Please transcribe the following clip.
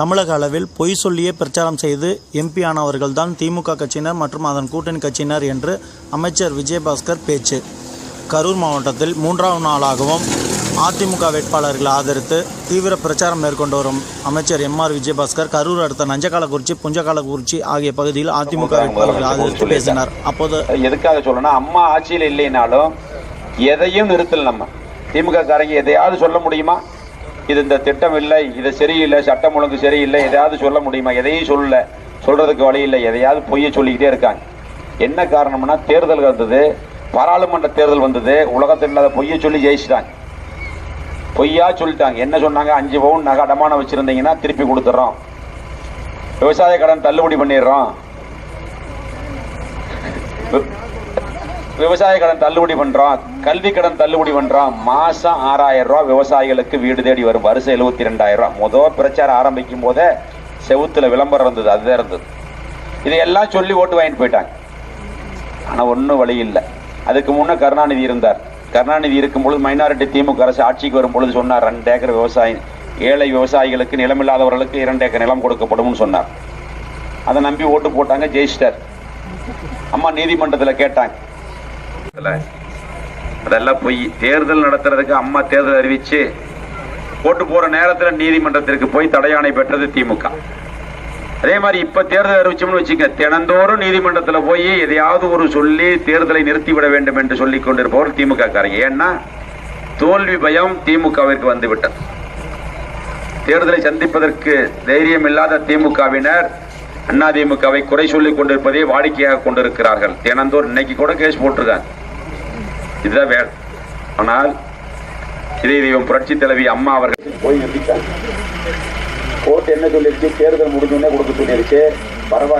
தமிழக அளவில் பொய் சொல்லியே பிரச்சாரம் செய்து எம்பி ஆனவர்கள்தான் திமுக கட்சியினர் மற்றும் அதன் கூட்டணி கட்சியினர் என்று அமைச்சர் விஜயபாஸ்கர் பேச்சு. கரூர் மாவட்டத்தில் மூன்றாவது நாளாகவும் அதிமுக வேட்பாளர்களை ஆதரித்து தீவிர பிரச்சாரம் மேற்கொண்டு வரும் அமைச்சர் எம் ஆர் விஜயபாஸ்கர் கரூர் அடுத்த நஞ்சக்காலக்குறிச்சி புஞ்சக்காலக்குறிச்சி ஆகிய பகுதியில் அதிமுக வேட்பாளர்களை ஆதரித்து பேசினார். அப்போது எதுக்காக சொல்லணும் அம்மா ஆட்சியில் இல்லைனாலும் எதையும் நிறுத்தல நம்ம. திமுக காரங்க எதையாவது சொல்ல முடியுமா? இது இந்த திட்டம் இல்லை இது சரியில்லை சட்டம் ஒழுங்கு சரியில்லை எதையாவது சொல்ல முடியுமா? எதையும் சொல்லல. சொல்றதுக்கு வழி இல்லை. எதையாவது பொய்ய சொல்லிக்கிட்டே இருக்காங்க. என்ன காரணம்னா தேர்தல் வந்தது பாராளுமன்ற தேர்தல் வந்தது உலகத்தில் இல்லாத பொய்ய சொல்லி ஜெயிச்சிட்டாங்க. பொய்யா சொல்லிட்டாங்க. என்ன சொன்னாங்க? அஞ்சு பவுன் நகை அடமானம் வச்சிருந்தீங்கன்னா திருப்பி கொடுத்துட்றோம் விவசாய கடன் தள்ளுபடி பண்ணிடுறோம். விவசாய கடன் தள்ளுபடி பண்றோம். கல்வி கடன் தள்ளுபடி பண்றோம். மாசம் ஆறாயிரம் ரூபாய் விவசாயிகளுக்கு வீடு தேடி வரும். வருஷம் எழுபத்தி ரெண்டாயிரம் ரூபாய். முதல் பிரச்சாரம் ஆரம்பிக்கும் போதே செவுத்துல விளம்பரம் இருந்தது. அதுதான் இருந்தது. இதையெல்லாம் சொல்லி ஓட்டு வாங்கிட்டு போயிட்டாங்க. ஆனா ஒன்றும் வழி இல்லை. அதுக்கு முன்னே கருணாநிதி இருந்தார். கருணாநிதி இருக்கும் பொழுது மைனாரிட்டி திமுக அரசு ஆட்சிக்கு வரும் பொழுது சொன்னார் ரெண்டு ஏக்கர் விவசாயம் ஏழை விவசாயிகளுக்கு நிலமில்லாதவர்களுக்கு இரண்டு ஏக்கர் நிலம் கொடுக்கப்படும்னு சொன்னார். அதை நம்பி ஓட்டு போட்டாங்க ஜெயிச்சிட்டார். அம்மா நீதிமன்றத்தில் கேட்டாங்க. அதெல்லாம் போய் தேர்தல் நடத்துறதுக்கு அம்மா தேர்தல் அறிவிச்சு போட்டு போற நேரத்தில் நீதிமன்றத்திற்கு போய் தடையாணை பெற்றது திமுக. அதே மாதிரி இப்ப தேர்தல் அறிவிச்சோம்னு வச்சுக்க தினந்தோறும் நீதிமன்றத்தில் போய் எதையாவது ஒரு சொல்லி தேர்தலை நிறுத்திவிட வேண்டும் என்று சொல்லிக் கொண்டிருப்பவர் திமுக காரங்க ஏன்னா தோல்வி பயம் திமுகவிற்கு வந்துவிட்டது. தேர்தலை சந்திப்பதற்கு தைரியம் இல்லாத திமுகவினர் அதிமுகவை குறை சொல்லிக் கொண்டிருப்பதை வாடிக்கையாக கொண்டிருக்கிறார்கள். தினந்தோர் இன்னைக்கு கூட கேஸ் போட்டிருக்காங்க. இதுதான் வேலை. ஆனால் இதை தெய்வம் புரட்சி தலைவி அம்மா அவர்கள் போய் நிறுத்திட்டாங்க. கோர்ட் என்ன சொல்லிருச்சு தேர்தல் முடிஞ்சுன்னே கொடுக்க சொல்லிருச்சு பரவாயில்ல.